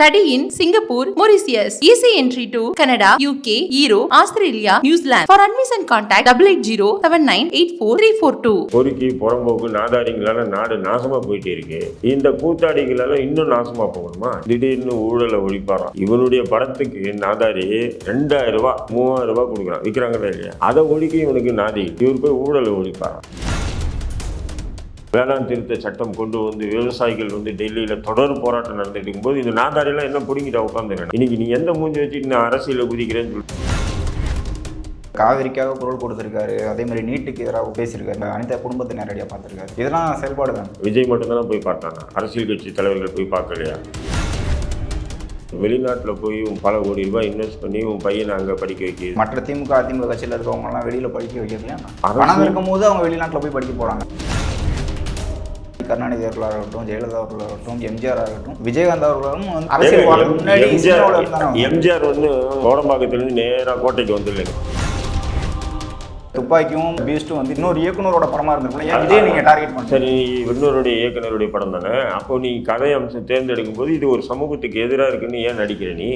Study in Singapore Mauritius easy entry to Canada UK Euro Australia New Zealand for admission contact double eight zero seven nine eight four three four two பொறுக்கி புறம்போக்கு நாதாரிங்களால நாடு நாசமா போயிட்டே இருக்கு. இந்த கூத்தாடிகளால இன்னும் நாசமா போகணுமா? திடீர்னு ஊழலை ஒழிப்பாராம். இவனுடைய படத்துக்கு நாதாரி ரெண்டாயிரம் ரூபாய் மூவாயிரம் ரூபாய் கொடுக்குறான். விற்கிறாங்களா இல்லையா? அதை ஒழிக்க இவனுக்கு நாதி. இவர் போய் ஊழலை ஒழிப்பாராம். வேளாண் திருத்த சட்டம் கொண்டு வந்து விவசாயிகள் வந்து டெல்லியில் தொடர் போராட்டம் நடந்துட்டு இருக்கும்போது இந்த நாதாரியெல்லாம் என்ன பிடிங்கிட்ட உட்காந்துருக்கேன் இன்னைக்கு நீ எந்த மூஞ்சி வச்சுட்டு நான் அரசியலில் குதிக்கிறேன்னு சொல்லி. காவிரிக்காக குரல் கொடுத்துருக்காரு. அதே மாதிரி நீட்டுக்கு எதிராக பேசியிருக்காரு. அனிதா குடும்பத்தை நேரடியாக பார்த்துருக்காரு. இதெல்லாம் செயல்பாடு தான்? விஜய் மட்டும்தானே போய் பார்த்தானா? அரசியல் கட்சி தலைவர்கள் போய் பார்க்கலையா? வெளிநாட்டில் போய் பல கோடி ரூபாய் இன்வெஸ்ட் பண்ணி உன் பையனை அங்கே படிக்க வைக்க மற்ற திமுக அதிமுக கட்சியில் இருக்கவங்கலாம் வெளியில் படிக்க வைக்கிறது ஏன் அரசு- பணம் இருக்கும்போது அவங்க வெளிநாட்டில் போய் படிக்க போகிறாங்க கருணாநிதி அவர்களாக இருக்கட்டும் ஜெயலலிதா அவர்களாக இருக்கட்டும் எம்ஜிஆர் ஆகட்டும் விஜயகாந்த் அவர்களும் அரசியல் முன்னாடி. எம்ஜிஆர் வந்து கோடம்பாக்கத்துலேருந்து நேராக கோட்டைக்கு வந்துடலைங்க துப்பாக்கியும் பீஸ்டும் வந்து இன்னொரு இயக்குனரோட படமா இருந்திருக்கும் ஏன் விஜய் நீங்க டார்கெட் பண்ணுங்க சரி இன்னொருடைய இயக்குனருடைய படம் தானே? அப்போ நீ கதை அம்சம் தேர்ந்தெடுக்கும் போது இது ஒரு சமூகத்துக்கு எதிராக இருக்குன்னு ஏன் நடிக்கிற நீ?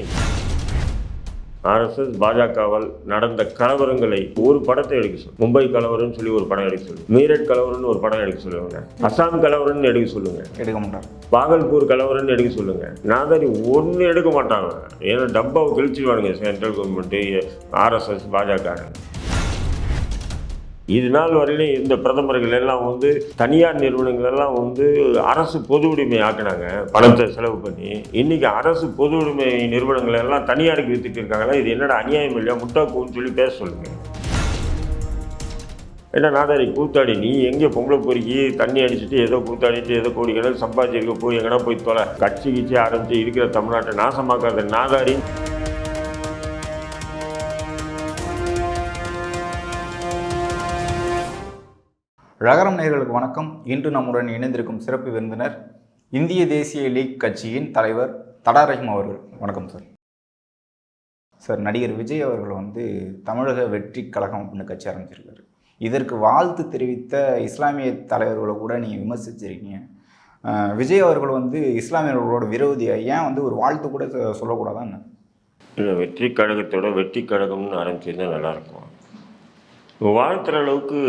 ஆர்எஸ்எஸ் பாஜகவால் நடந்த கலவரங்களை ஒரு படத்தை எடுக்க சொல்லு. மும்பை கலவரம்னு சொல்லி ஒரு படம் எடுக்க சொல்லு. மீரட் கலவரம்னு ஒரு படம் எடுக்க சொல்லுவாங்க. அசாம் கலவரம்னு எடுக்க சொல்லுங்க. எடுக்க மாட்டார். பாகல்பூர் கலவரம்னு எடுக்க சொல்லுங்க. நாதாரி ஒன்று எடுக்க மாட்டாங்க. ஏன்னா டப்பாவை கிழிச்சிடுவானுங்க சென்ட்ரல் கவர்மெண்ட்டு ஆர்எஸ்எஸ் பாஜக இது நாள் வரையிலும் இந்த பிரதமர்கள் எல்லாம் வந்து தனியார் நிறுவனங்கள் எல்லாம் வந்து அரசு பொது உடைமை ஆக்குனாங்க. பணத்தை செலவு பண்ணி. இன்னைக்கு அரசு பொது உடைமை நிறுவனங்கள் எல்லாம் தனியாருக்கு வித்துட்டு இருக்காங்களா? இது என்னடா அநியாயம் இல்லையா? முட்டாக்கூன்னு சொல்லி பேச சொல்லுங்க. என்ன நாதாரி கூத்தாடி நீ எங்கே பொம்பளை பொறுக்கி தண்ணி அடிச்சுட்டு ஏதோ கூத்தாடிட்டு ஏதோ கோடி சம்பாதிச்சிருக்க போய் எங்கன்னா போய் தொலை. கட்சி கிச்சி ஆரம்பிச்சு இருக்கிற தமிழ்நாட்டை நாசமாக்காத நாதாரி. ரகரம் நேர்களுக்கு வணக்கம். இன்று நம்முடன் இணைந்திருக்கும் சிறப்பு விருந்தினர் இந்திய தேசிய லீக் கட்சியின் தலைவர் தடா ரஹிம் அவர்கள். வணக்கம் சார். சார் நடிகர் விஜய் அவர்கள் வந்து தமிழக வெற்றி கழகம் அப்படின்னு கட்சி ஆரம்பிச்சிருக்காரு. இதற்கு வாழ்த்து தெரிவித்த இஸ்லாமிய தலைவர்களை கூட நீங்கள் விமர்சிச்சிருக்கீங்க. விஜய் அவர்கள் வந்து இஸ்லாமியர்களோட விரோதியா? ஏன் வந்து ஒரு வாழ்த்து கூட சொல்லக்கூடாதான்னு இல்லை வெற்றி கழகத்தோட வெற்றி கழகம்னு ஆரம்பிச்சிருந்தா நல்லாயிருக்கும் வாழ்த்துற அளவுக்கு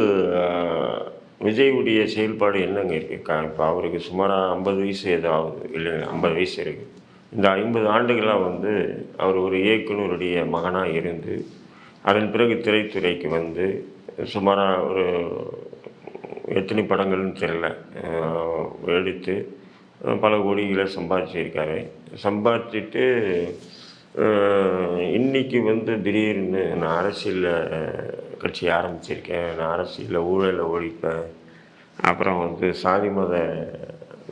ஆஹ், விஜயுடைய செயல்பாடு என்னங்க இருக்குது இப்போ அவருக்கு சுமாராக ஐம்பது வயசு ஏதோ ஆகுது இல்லை ஐம்பது வயசு இருக்குது இந்த ஐம்பது ஆண்டுகளாக வந்து அவர் ஒரு இயக்குனருடைய மகனாக இருந்து அதன் பிறகு திரைத்துறைக்கு வந்து சுமாராக ஒரு எத்தனை படங்கள்னு தெரில எடுத்து பல கோடிகளை சம்பாதிச்சிருக்காரு. சம்பாதிச்சுட்டு இன்றைக்கி இன்னைக்கு வந்து திடீர்னு நான் அரசியலில் கட்சி ஆரம்பிச்சிருக்கேன். நான் அரசியலில் ஊழலை ஒழிப்பேன். அப்புறம் வந்து சாதி மத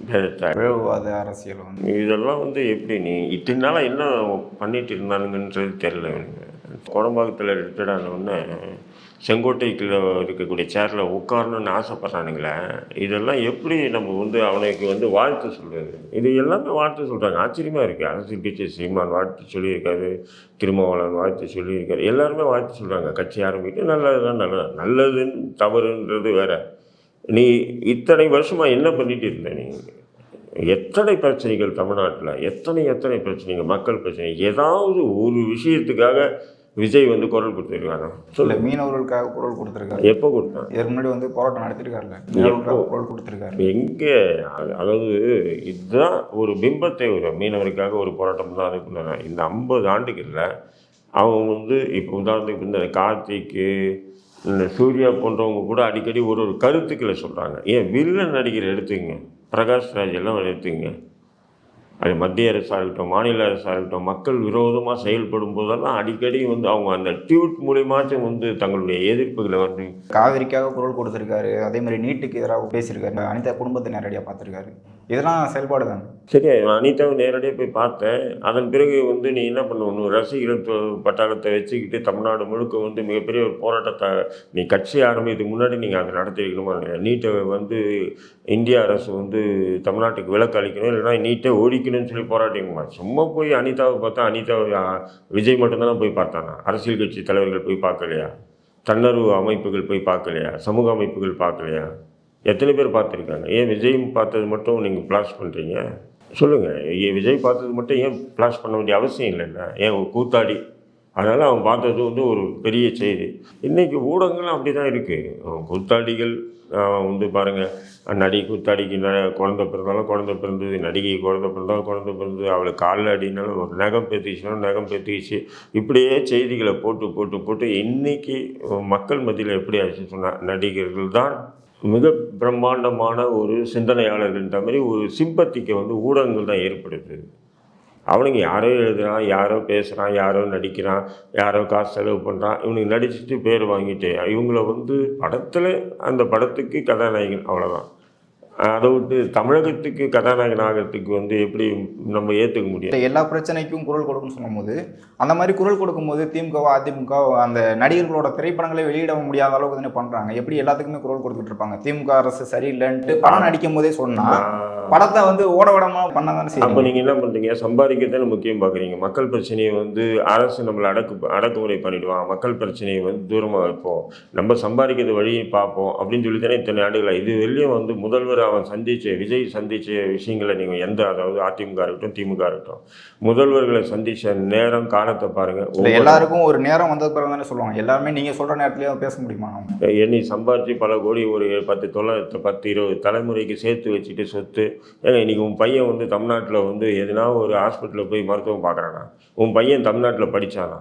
பேதத்தை பிளவுவாத அரசியல் வந்து இதெல்லாம் வந்து எப்படி நீ இத்தனை நாளாக என்ன பண்ணிட்டு இருந்தானுங்கன்றது தெரியல எனக்கு. கோடம்பாக்கத்தில் ரிட்டர்ட் ஆனவுடனே செங்கோட்டைக்குள்ள இருக்கக்கூடிய சேரில் உட்காரணும்னு ஆசைப்பட்றானுங்களே இதெல்லாம் எப்படி நம்ம வந்து அவனுக்கு வந்து வாழ்த்து சொல்கிறது இது எல்லாமே வாழ்த்து சொல்கிறாங்க ஆச்சரியமாக இருக்குது அரசியல் கட்சி சீமான் வாழ்த்து சொல்லியிருக்காரு திருமாவளவன் வாழ்த்து சொல்லியிருக்காரு. எல்லாருமே வாழ்த்து சொல்கிறாங்க கட்சி ஆரம்பிக்கிட்டு நல்லதுதான் நல்லது நல்லதுன்னு தவறுன்றது வேறு. நீ இத்தனை வருஷமாக என்ன பண்ணிட்டு இருந்த நீ? எத்தனை பிரச்சனைகள் தமிழ்நாட்டில்? எத்தனை எத்தனை பிரச்சனைகள்? மக்கள் பிரச்சனை? ஏதாவது ஒரு விஷயத்துக்காக விஜய் வந்து குரல் கொடுத்துருக்காங்க இல்லை சொல்லு மீனவர்களுக்காக குரல் கொடுத்துருக்காரு. எப்போ கொடுத்தான் இதற்கு முன்னாடி வந்து போராட்டம் நடத்திருக்காருல்ல மீனவர்களுக்காக குரல் கொடுத்துருக்காரு. எங்கே? அது- அதாவது இதுதான் ஒரு பிம்பத்தை ஒரு மீனவருக்காக ஒரு போராட்டம் தான் அதுக்குள்ள இந்த ஐம்பது ஆண்டுகளில் அவங்க வந்து இப்போ உதாரணத்துக்கு இந்த கார்த்திக்கு இந்த சூர்யா போன்றவங்க கூட அடிக்கடி ஒரு ஒரு கருத்துக்களை சொல்கிறாங்க ஏன் வில்லன் நடிகர் எடுத்துங்க பிரகாஷ் ராஜ் எல்லாம் எடுத்துங்க அது மத்திய அரசாக இருக்கட்டும் மாநில அரசாக இருக்கட்டும் மக்கள் விரோதமாக செயல்படும் போதெல்லாம் அடிக்கடி வந்து அவங்க அந்த டியூட் மூலியமாச்சும் வந்து தங்களுடைய எதிர்ப்புகளை வந்து காவிரிக்காக குரல் கொடுத்துருக்காரு. அதே மாதிரி நீட்டுக்கு எதிராக பேசியிருக்காரு. அனிதா குடும்பத்தை நேரடியாக பார்த்துருக்காரு. இதெல்லாம் செயல்பாடு தான்? சரி அனிதாவை நேரடியாக போய் பார்த்தேன். அதன் பிறகு வந்து நீ என்ன பண்ணணும்? ரசிகர்கள் தொ- பட்டாளத்தை வச்சுக்கிட்டு தமிழ்நாடு முழுக்க வந்து மிகப்பெரிய ஒரு போராட்டத்தை நீ கட்சி ஆரம்பிக்கிறதுக்கு முன்னாடி நீங்கள் அதை நடத்திருக்கணுமா? நீட்டை வந்து இந்திய அரசு வந்து தமிழ்நாட்டுக்கு விலக்கு அளிக்கணும். இல்லைன்னா நீட்டை ஒழிக்கணும்னு சொல்லி போராட்டிங்கம்மா சும்மா போய் அனிதாவை பார்த்தா அனிதாவை விஜய் மட்டும்தானே போய் பார்த்தானா? அரசியல் கட்சி தலைவர்கள் போய் பார்க்கலையா? தன்னர்வு அமைப்புகள் போய் பார்க்கலையா? சமூக அமைப்புகள் பார்க்கலையா? எத்தனை பேர் பார்த்துருக்காங்க? ஏன் விஜயும் பார்த்தது மட்டும் நீங்கள் பிளாஸ் பண்ணுறீங்க சொல்லுங்கள் விஜய் பார்த்தது மட்டும் ஏன் ஃப்ளாஷ் பண்ண வேண்டிய அவசியம் இல்லைல்ல? ஏன் கூத்தாடி? அதனால் அவன் பார்த்தது வந்து ஒரு பெரிய செய்தி. இன்றைக்கி ஊடகங்களும் அப்படி தான் இருக்குது கூத்தாடிகள் வந்து பாருங்கள் நடி குத்தாடிக்கு ந குழந்த பிறந்தாலும் குழந்த பிறந்தது நடிகை குழந்த பிறந்தாலும் குழந்த பிறந்தது அவளுக்கு காலில் அடினாலும் ஒரு நகம் பெற்றுச்சுனாலும் நகம் பேத்திக்கிச்சு. இப்படியே செய்திகளை போட்டு போட்டு போட்டு இன்றைக்கி மக்கள் மத்தியில் எப்படி ஆச்சு சொன்னால் நடிகர்கள் தான் மிக பிரம்மாண்டமான ஒரு சிந்தனையாளர்கள்ன்ற மாதிரி ஒரு சிம்பத்திக்கு வந்து ஊடகங்கள் தான் ஏற்படுது. அவனுங்க யாரோ எழுதுகிறான் யாரோ பேசுகிறான் யாரோ நடிக்கிறான் யாரோ காசு செலவு பண்ணுறான் இவனுக்கு நடிச்சுட்டு பேர் வாங்கிட்டு இவங்கள வந்து படத்தில் அந்த படத்துக்கு கதாநாயகன் அவ்வளோதான் அதை விட்டு தமிழகத்துக்கு கதாநாயகன் ஆகிறதுக்கு வந்து எப்படி நம்ம ஏற்றுக்க முடியும்? எல்லா பிரச்சனைக்கும் குரல் கொடுக்குன்னு சொல்லும்போது அந்த மாதிரி குரல் கொடுக்கும்போது திமுகவோ அதிமுக அந்த நடிகர்களோட திரைப்படங்களை வெளியிட முடியாத அளவுக்கு தானே பண்றாங்க. எப்படி எல்லாத்துக்குமே குரல் கொடுத்துட்டு இருப்பாங்க? திமுக அரசு சரியில்லைன்ட்டு படம் நடிக்கும் போதே சொன்னா படத்தை வந்து ஓட விடாம பண்ண தானே அப்போ செய்யும் நீங்கள் என்ன பண்ணுறீங்க சம்பாதிக்கிறதானே முக்கியம் பார்க்குறீங்க மக்கள் பிரச்சனையை வந்து அரசு நம்மளை அடக்கு அடக்குமுறை பண்ணிடுவான் மக்கள் பிரச்சனையை வந்து தூரமாக வைப்போம். நம்ம சம்பாதிக்கிறது வழியை பார்ப்போம். அப்படின்னு சொல்லி தானே இத்தனை ஆண்டுகளா? இது வெளியும் வந்து முதல்வர் அவன் சந்திச்ச விஜய் சந்திச்ச விஷயங்களை நீங்கள் எந்த அதாவது அதிமுக இருக்கட்டும் திமுக இருக்கட்டும் முதல்வர்களை சந்திச்ச நேரம் காலத்தை பாருங்கள் எல்லாருக்கும் ஒரு நேரம் வந்த பிறகு தானே சொல்லுவாங்க. எல்லாருமே நீங்க சொல்ற நேரத்துலயே பேச முடியுமா? எண்ணி சம்பாரித்து பல கோடி ஒரு பத்து தொள்ளாயிரத்து பத்து இருபது தலைமுறைக்கு சேர்த்து வச்சுட்டு சொத்து. ஏங்க இன்னைக்கு உன் பையன் வந்து தமிழ்நாட்டில் வந்து எதுனா ஒரு ஹாஸ்பிட்டலில் போய் மருத்துவம் பார்க்குறானா? உன் பையன் தமிழ்நாட்டில் படித்தானா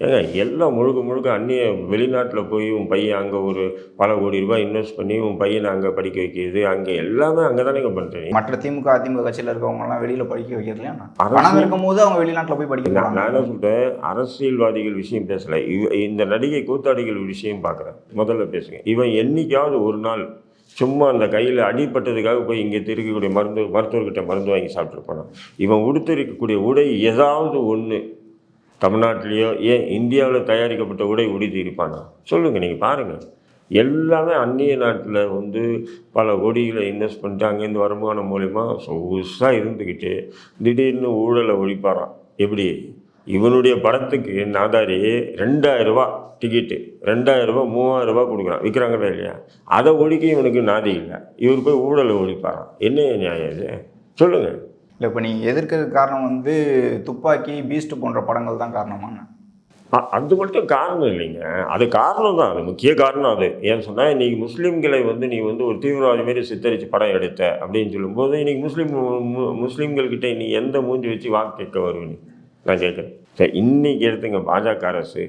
ஏங்க எல்லாம் முழுக்க முழுக்க அந்நிய வெளிநாட்டில் போய் உன் பையன் அங்கே ஒரு பல கோடி ரூபாய் இன்வெஸ்ட் பண்ணி உன் பையனை அங்கே படிக்க வைக்கிறது அங்கே எல்லாமே அங்கே தானே பண்ணுறீங்க மற்ற திமுக அதிமுக கட்சியில இருக்கவங்க எல்லாம் வெளியில படிக்க வைக்கிறது இல்லையா அரசு- பணம் இருக்கும்போது அவங்க வெளிநாட்டுல போய் படிக்க நான் என்ன சொல்கிறேன் அரசியல்வாதிகள் விஷயம் பேசலை. இவ இந்த நடிகை கூத்தாடிகள் விஷயம் பார்க்குறேன் முதல்ல பேசுங்க. இவன் என்னைக்காவது ஒரு நாள் சும்மா அந்த கையில் அடிபட்டதுக்காக போய் இங்கே இருக்கக்கூடிய மருந்து மருத்துவர்கிட்ட மருந்து வாங்கி சாப்பிட்ருப்பானா இவன் உடுத்திருக்கக்கூடிய உடை ஏதாவது ஒன்று தமிழ்நாட்டிலேயோ ஏன் இந்தியாவில் தயாரிக்கப்பட்ட உடை உடுத்தி இருப்பானா சொல்லுங்கள் நீங்கள் பாருங்கள் எல்லாமே அந்நிய நாட்டில் வந்து பல கோடிகளை இன்வெஸ்ட் பண்ணிட்டு அங்கேருந்து வருமானம் மூலிமா சொகுசாக இருந்துக்கிட்டு திடீர்னு ஊழலை ஒழிப்பாரான் எப்படி? இவனுடைய படத்துக்கு நாதாரி ரெண்டாயிரரூபா டிக்கெட்டு ரெண்டாயிரரூபா மூவாயிரரூபா கொடுக்குறான். விற்கிறாங்களா இல்லையா? அதை ஒழிக்க இவனுக்கு நாதி இல்லை. இவர் போய் ஊழலை ஒழிப்பாரான் என்ன நியாயம் இது? சொல்லுங்கள் இல்லை இப்போ நீங்கள் எதிர்க்கிறது காரணம் வந்து துப்பாக்கி பீஸ்ட் போன்ற படங்கள் தான் காரணமான அது மட்டும் காரணம் இல்லைங்க. அது காரணம் தான். அது முக்கிய காரணம் அது. ஏன்னு சொன்னால் இன்றைக்கி முஸ்லீம்களை வந்து நீ வந்து ஒரு தீவிரவாதி மாரி சித்தரித்து படம் எடுத்த அப்படின்னு சொல்லும்போது இன்றைக்கி முஸ்லீம் முஸ்லீம்கள்கிட்ட நீ எந்த மூஞ்சி வச்சு வாக்கு கேட்க வருவ நீ? நான் கேட்குறேன். சரி இன்னைக்கு எடுத்துங்க பாஜக அரசு.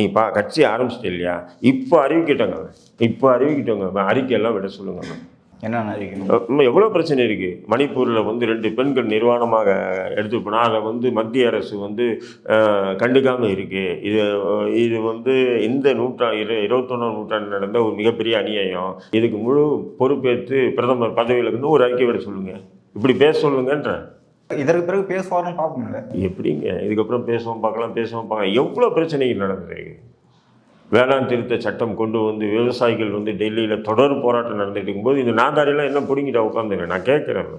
நீ பா கட்சி ஆரம்பிச்சிட்டு இல்லையா? இப்போ அறிவிக்கிட்டோங்க. இப்போ அறிவிக்கிட்டோங்க. அறிக்கையெல்லாம் விட சொல்லுங்க. என்ன இன்னும் எவ்வளோ பிரச்சனை இருக்குது மணிப்பூரில் வந்து ரெண்டு பெண்கள் நிர்வாணமாக எடுத்து போனால் அதை வந்து மத்திய அரசு வந்து கண்டுக்காமல் இருக்குது இது இது வந்து இந்த நூற்றா இரு இருபத்தொன்னாம் நூற்றாண்டு நடந்த ஒரு மிகப்பெரிய அநியாயம். இதுக்கு முழு பொறுப்பேற்று பிரதமர் பதவியில் இருந்து ஒரு அறிக்கை விட சொல்லுங்கள் இப்படி பேச சொல்லுங்கன்றேன் இதற்கு பிறகு பேசுவாருன்னு பார்ப்போம்ல. எப்படிங்க? இதுக்கப்புறம் பேசுவோம் பார்க்கலாம் பேசுவோம் பார்க்கலாம். எவ்வளோ பிரச்சனைகள் நடந்தது வேளாண் திருத்த சட்டம் கொண்டு வந்து விவசாயிகள் வந்து டெல்லியில் தொடர் போராட்டம் நடந்துட்டு இருக்கும்போது இந்த நாதாரியெல்லாம் என்ன பிடிங்கிட்ட உட்காந்துருக்கேன் நான் கேட்குறேன்.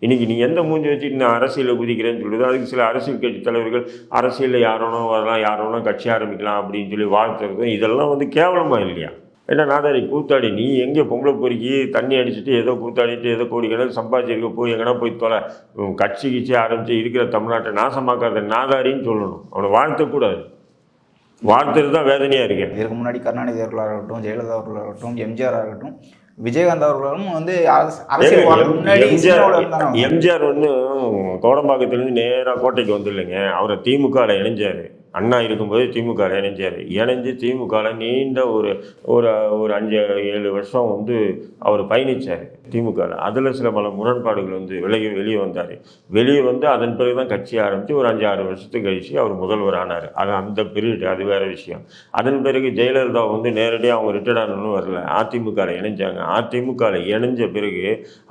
இன்றைக்கி நீ எந்த மூஞ்சி வச்சுட்டு நான் அரசியலில் குதிக்கிறேன்னு சொல்லுது. அதுக்கு சில அரசியல் கட்சி தலைவர்கள் அரசியலில் யாரோனோ வரலாம் யாரோனோ கட்சி ஆரம்பிக்கலாம் அப்படின்னு சொல்லி வாழ்த்துறது இதெல்லாம் வந்து கேவலமாக இல்லையா? ஏன்னா நாதாரி கூத்தாடி நீ எங்கே பொம்பளை பொறுக்கி தண்ணி அடிச்சுட்டு ஏதோ கூத்தாடிட்டு ஏதோ கோடி சம்பாதிச்சிருக்க போய் எங்கன்னா போய் தொலை. உன் கட்சி ஆரம்பித்து இருக்கிற தமிழ்நாட்டை நாசமாக்காத நாதாரின்னு சொல்லணும். அவனை வாழ்த்தக்கூடாது. வாழ்த்துறது தான் வேதனையாக இருக்கு. இதற்கு முன்னாடி கருணாநிதி அவர்களாக இருக்கட்டும் ஜெயலலிதா அவர்களாக இருக்கட்டும் எம்ஜிஆர் ஆகட்டும் விஜயகாந்த் அவர்களும் வந்து அவங்க. எம்ஜிஆர் வந்து கோடம்பாக்கத்துலேருந்து நேராக கோட்டைக்கு வந்துடலைங்க அவரை திமுகவில் இணைஞ்சார். அண்ணா இருக்கும்போது திமுக இணைஞ்சார். இணைஞ்சு திமுகவில் நீண்ட ஒரு ஒரு ஒரு அஞ்சு ஏழு வருஷம் வந்து அவர் பயணித்தார் திமுகவில் அதில் சில பல முரண்பாடுகள் வந்து விலகி வெளியே வந்தார். வெளியே வந்து அதன் பிறகு தான் கட்சி ஆரம்பித்து ஒரு அஞ்சு ஆறு வருஷத்துக்கு கழிச்சு அவர் முதல்வர் ஆனார். அது அந்த பீரியட் அது வேறு விஷயம். அதன் பிறகு ஜெயலலிதா வந்து நேரடியாக அவங்க ரிட்டையர்ட் ஆனணும் வரல. அதிமுகவில் இணைஞ்சாங்க. அதிமுகவில் இணைஞ்ச பிறகு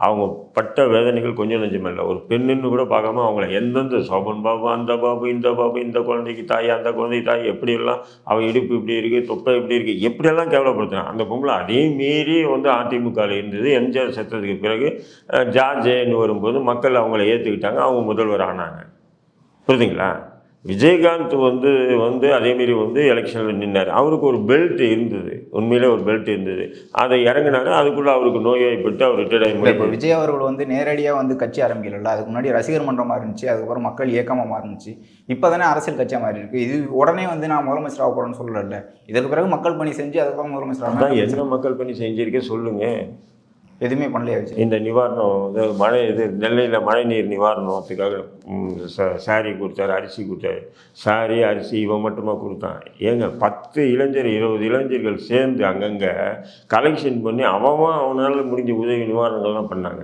அவங்க பட்ட வேதனைகள் கொஞ்சம் நெஞ்சமில்லை ஒரு பெண்ணுன்னு கூட பார்க்காம அவங்கள எந்தெந்த சோபன் பாபு அந்த பாபு இந்த பாபு இந்த குழந்தைக்கு தாய் அந்த குழந்தை தாய் எப்படியெல்லாம் அவள் இடுப்பு இப்படி இருக்குது தொப்பை இப்படி இருக்குது எப்படியெல்லாம் கேவலப்படுத்தினா அந்த பொம்பளை அதே மீறி வந்து அதிமுகவில் இருந்தது எம்ஜிஆர் செத்ததுக்கு பிறகு ஜார்ஜேன்னு வரும்போது மக்கள் அவங்கள ஏற்றுக்கிட்டாங்க அவங்க முதல்வர் ஆனாங்க. புரியுதுங்களா? விஜயகாந்த் வந்து வந்து அதேமாரி வந்து எலெக்ஷனில் நின்னார். அவருக்கு ஒரு பெல்ட் இருந்தது. உண்மையிலே ஒரு பெல்ட் இருந்தது. அதை இறங்கினாரு. அதுக்குள்ளே அவருக்கு நோய்வாய்ப்பட்டு அவர் ரிட்டையர்ட் இல்லை இப்போ ஆகி விஜய் அவர்கள் வந்து நேரடியாக வந்து கட்சி ஆரம்பிக்கல அதுக்கு முன்னாடி ரசிகர் மன்றமாக இருந்துச்சு அதுக்கப்புறம் மக்கள் இயக்கமாக மாறுனுச்சு. இப்போ தானே அரசியல் கட்சியாக மாறி இருக்கு இது உடனே வந்து நான் முதலமைச்சர் ஆக போகிறேன்னு சொல்லல. இதற்கு பிறகு மக்கள் பணி செஞ்சு அதுக்கப்புறம் முதலமைச்சர் ஆகணும் என்ன மக்கள் பண்ணி செஞ்சிருக்கே சொல்லுங்கள் எதுவுமே பண்ணலையா வச்சு இந்த நிவாரணம் இது மழை இது நெல்லையில் மழை நீர் நிவாரணத்துக்காக ச- சாரி கொடுத்தாரு அரிசி கொடுத்தாரு. சாரி அரிசி இவன் மட்டுமா கொடுத்தான். ஏங்க பத்து இளைஞர் இருபது இளைஞர்கள் சேர்ந்து அங்கங்கே கலெக்ஷன் பண்ணி அவன் அவனால் முடிஞ்ச உதவி நிவாரணங்கள்லாம் பண்ணாங்க.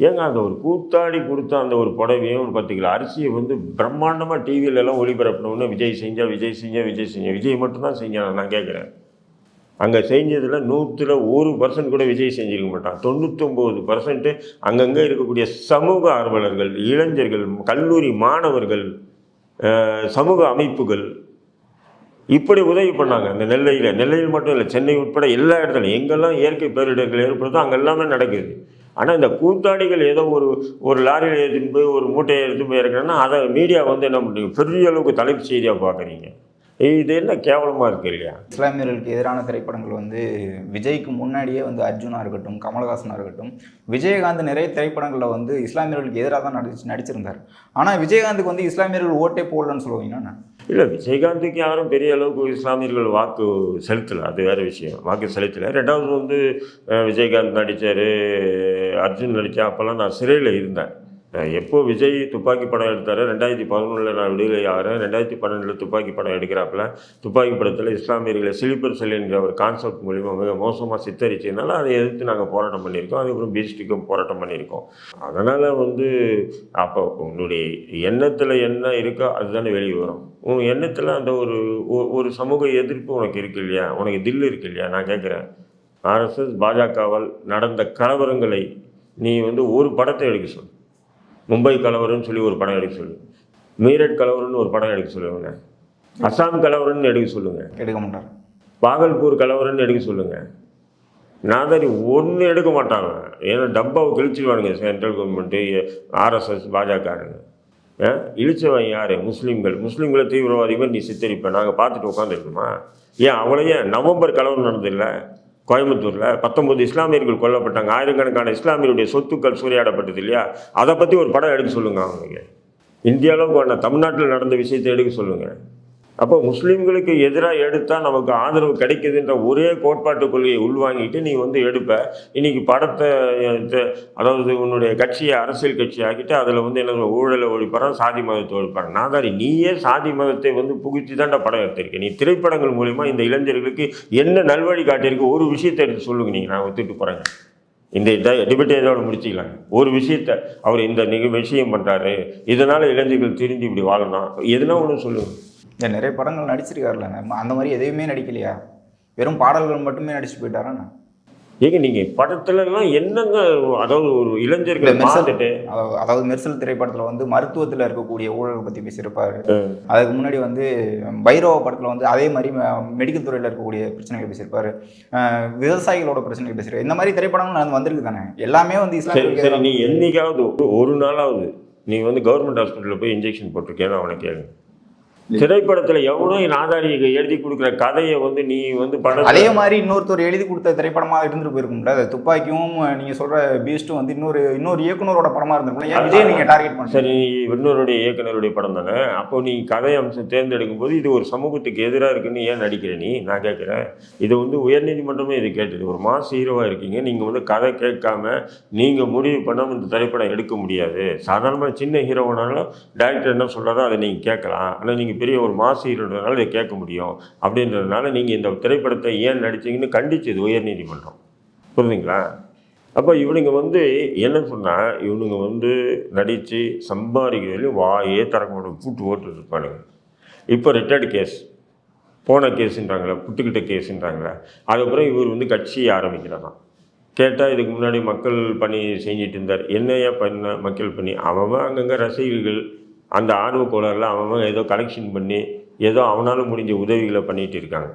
ஏங்க அந்த ஒரு கூத்தாடி கொடுத்த அந்த ஒரு புடவையும் ஒரு பத்து கிலோ அரிசியை வந்து பிரம்மாண்டமாக டிவியிலலாம் ஒளிபரப்பணும்னு விஜய் செஞ்சால் விஜய் செஞ்சால் விஜய் செஞ்சால் விஜய் மட்டும்தான் செஞ்சான் நான் கேட்குறேன் அங்கே செஞ்சதில் நூற்றில் ஒரு பர்சன்ட் கூட விஜய் செஞ்சிருக்க மாட்டான். தொண்ணூற்றொம்பது பர்சன்ட்டு அங்கங்கே இருக்கக்கூடிய சமூக ஆர்வலர்கள் இளைஞர்கள் கல்லூரி மாணவர்கள் சமூக அமைப்புகள் இப்படி உதவி பண்ணாங்க. அந்த நெல்லையில் நெல்லையில் மட்டும் இல்லை சென்னை உட்பட எல்லா இடத்துலையும். எங்கெல்லாம் இயற்கை பேரிடர்கள் ஏற்படுதோ அங்கே எல்லாமே நடக்குது. ஆனால் இந்த கூத்தாடிகள் ஏதோ ஒரு ஒரு லாரியில் எடுத்துன்னு போய் ஒரு மூட்டையை எடுத்து போய் இறக்குறேன்னா அதை மீடியா வந்து என்ன பண்ணுறீங்க பெரிய அளவுக்கு தலைப்பு செய்தியாக பார்க்குறீங்க. இது என்ன கேவலமாக இருக்கு இல்லையா? இஸ்லாமியர்களுக்கு எதிரான திரைப்படங்கள் வந்து விஜய்க்கு முன்னாடியே வந்து அர்ஜுனா இருக்கட்டும் கமலஹாசனா இருக்கட்டும் விஜயகாந்த் நிறைய திரைப்படங்களில் வந்து இஸ்லாமியர்களுக்கு எதிராக தான் நடிச்சு நடிச்சிருந்தார். ஆனால் விஜயகாந்துக்கு வந்து இஸ்லாமியர்கள் ஓட்டே போடலன்னு சொல்லுவீங்கன்னா இல்லை விஜயகாந்துக்கு யாரும் பெரிய அளவுக்கு இஸ்லாமியர்கள் வாக்கு செலுத்தலை அது வேறு விஷயம். வாக்கு செலுத்தலை. ரெண்டாவது வந்து விஜயகாந்த் நடித்தார் அர்ஜுன் நடித்தா அப்போல்லாம் நான் சிறையில் இருந்தேன். எப்போது விஜய் துப்பாக்கி படம் எடுத்தார்? ரெண்டாயிரத்தி பதினொன்றில் நான் விடுதலை ஆகிறேன் ரெண்டாயிரத்தி பன்னெண்டில் துப்பாக்கி படம் எடுக்கிறாப்புல. துப்பாக்கி படத்தில் இஸ்லாமியர்களை சிலிப்பர் செல் என்கிற ஒரு கான்செப்ட் மூலிமா மிக மோசமாக சித்தரிச்சதுனால அதை எதிர்த்து நாங்கள் போராட்டம் பண்ணியிருக்கோம். அதுக்கப்புறம் பிஎஸ்டிக்கும் போராட்டம் பண்ணியிருக்கோம். அதனால் வந்து அப்போ உன்னுடைய எண்ணத்தில் என்ன இருக்கோ அதுதானே வெளியே வரும். உன் எண்ணத்தில் அந்த ஒரு ஒரு சமூக எதிர்ப்பு உனக்கு இருக்கு இல்லையா? உனக்கு தில் இருக்கு இல்லையா? நான் கேட்குறேன் ஆர்எஸ்எஸ் பாஜகவால் நடந்த கலவரங்களை நீ வந்து ஒரு படத்தை எடுக்க சொல்லு. மும்பை கலவரம்னு சொல்லி ஒரு படம் எடுக்க சொல்லு. மீரட் கலவரம்னு ஒரு படம் எடுக்க சொல்லுங்க அசாம் கலவரம்னு எடுக்க சொல்லுங்கள் எடுக்க மாட்டார். பாகல்பூர் கலவரம்னு எடுக்க சொல்லுங்கள் நாதாரி ஒன்று எடுக்க மாட்டாங்க ஏன்னா டப்பாவை கிழிச்சிடுவானுங்க சென்ட்ரல் கவர்மெண்ட்டு ஆர்எஸ்எஸ் பாஜகருங்க இழிச்சவன் யார்? முஸ்லீம்கள். முஸ்லீம்களை தீவிரவாதிகள் நீ சித்தரிப்ப. நாங்கள் பார்த்துட்டு உட்காந்துருக்கோமா ஏன் அவளையே நவம்பர் கலவரம் நடந்தில்ல கோயம்புத்தூரில் பத்தொம்பது இஸ்லாமியர்கள் கொல்லப்பட்டாங்க. ஆயிரக்கணக்கான இஸ்லாமியருடைய சொத்துக்கள் சூறையாடப்பட்டது இல்லையா? அதை பற்றி ஒரு படம் எடுக்க சொல்லுங்கள் அவனுக்கு இந்தியாவில் பண்ண தமிழ்நாட்டில் நடந்த விஷயத்தை எடுக்க சொல்லுங்கள் அப்போ முஸ்லீம்களுக்கு எதிராக எடுத்தால் நமக்கு ஆதரவு கிடைக்குதுன்ற ஒரே கோட்பாட்டு கொள்கையை உள்வாங்கிட்டு நீ வந்து எடுப்ப. இன்னைக்கு படத்தை அதாவது உன்னுடைய கட்சியை அரசியல் கட்சி ஆக்கிட்டு அதில் வந்து என்ன ஊழலை ஒழிப்பாரான் சாதி மதத்தை ஒழிப்பாரான் நாதாரி நீயே சாதி மதத்தை வந்து புகுத்தி தான் படம் எடுத்திருக்க. நீ திரைப்படங்கள் மூலிமா இந்த இளைஞர்களுக்கு என்ன நல்வழி காட்டியிருக்கு? ஒரு விஷயத்தை எடுத்து சொல்லுங்க நீங்கள் நான் ஒத்துட்டு போகிறேங்க இந்த டிபேட்டை இதோட முடிச்சிக்கலாம் ஒரு விஷயத்த அவர் இந்த நிக விஷயம் பண்ணுறாரு இதனால் இளைஞர்கள் திருந்தி இப்படி வாழணும். எதுனா ஒன்று சொல்லுங்கள் நிறைய படங்கள் நடிச்சிருக்காருல்ல நம்ம அந்த மாதிரி எதையுமே நடிக்கலையா? வெறும் பாடல்கள் மட்டுமே நடிச்சு போயிட்டாராண்ணா ஏங்க நீங்கள் படத்துலலாம் என்னங்க அதாவது ஒரு இளைஞர்களை மெர்சல் அதாவது- மெர்சல் திரைப்படத்தில் வந்து மருத்துவத்தில் இருக்கக்கூடிய ஊழல் பற்றி பேசியிருப்பாரு. அதுக்கு முன்னாடி வந்து பைரவ படத்தில் வந்து அதே மாதிரி மெடிக்கல் துறையில் இருக்கக்கூடிய பிரச்சனைகள் பேசியிருப்பாரு. விவசாயிகளோட பிரச்சனைகள் பேசியிருப்பாரு இந்த மாதிரி திரைப்படங்கள் வந்து வந்திருக்கு தானே? எல்லாமே வந்து சரி நீ என்னைக்காவது ஒரு- நாளாவது நீ வந்து கவர்மெண்ட் ஹாஸ்பிட்டலில் போய் இன்ஜெக்ஷன் போட்டிருக்கேன்னு அவனை கேளு. திரைப்படத்தில் எவனோ என் ஆதாரிக்கு எழுதி கொடுக்குற கதையை வந்து நீ வந்து படம் அதே மாதிரி இன்னொருத்தர் எழுதி கொடுத்த திரைப்படமா இருந்துட்டு போயிருக்கும்ல. அது துப்பாக்கியும் நீங்க சொல்ற பீஸ்டும் வந்து இன்னொரு இன்னொரு இயக்குனரோட படமா இருந்திருக்கும் ஏன் விஜய் நீங்க டார்கெட் பண்ணுங்க சரி இன்னொருடைய இயக்குனருடைய படம் தானே. அப்போ நீ கதை அம்சம் தேர்ந்தெடுக்கும் போது இது ஒரு சமூகத்துக்கு எதிராக இருக்குன்னு ஏன் நடிக்கிற நீ? நான் கேட்குறேன் இது வந்து உயர்நீதிமன்றமே இது கேட்டது. ஒரு மாஸ் ஹீரோவாக இருக்கீங்க. நீங்கள் வந்து கதை கேட்காம நீங்கள் முடிவு பண்ணாமல் இந்த திரைப்படம் எடுக்க முடியாது. சாதாரணமாக சின்ன ஹீரோவனாலும் டேரக்டர் என்ன சொல்கிறாரோ அதை நீங்கள் கேட்கலாம். ஆனால் நீங்கள் பெரிய ஒரு மாஸ் இதை கேட்க முடியும். அப்படின்றதுனால நீங்கள் இந்த திரைப்படத்தை ஏன் நடிச்சிங்கன்னு கண்டிச்சது உயர்நீதிமன்றம். புரியுதுங்களா அப்போ இவனுங்க வந்து என்ன சொன்னால் இவனுங்க வந்து நடித்து சம்பாதிக்கிறதுலையும் வாயே திறக்க மாட்டோம் கூட்டு ஓட்டு இருப்பானுங்க. இப்போ ரிட்டர்டு கேஸ் போன கேஸுன்றாங்களே புட்டுக்கிட்ட கேஸுன்றாங்களே அதுக்கப்புறம் இவர் வந்து கட்சி ஆரம்பிக்கிறதான் கேட்டால் இதுக்கு முன்னாடி மக்கள் பணி செஞ்சிட்டு இருந்தார். என்னையா பண்ண மக்கள் பணி? அவன் அங்கங்கே ரசிகர்கள் அந்த ஆர்வ கோளாறுலாம் அவன் ஏதோ கலெக்ஷன் பண்ணி ஏதோ அவனால் முடிஞ்ச உதவிகளை பண்ணிகிட்டு இருக்காங்க.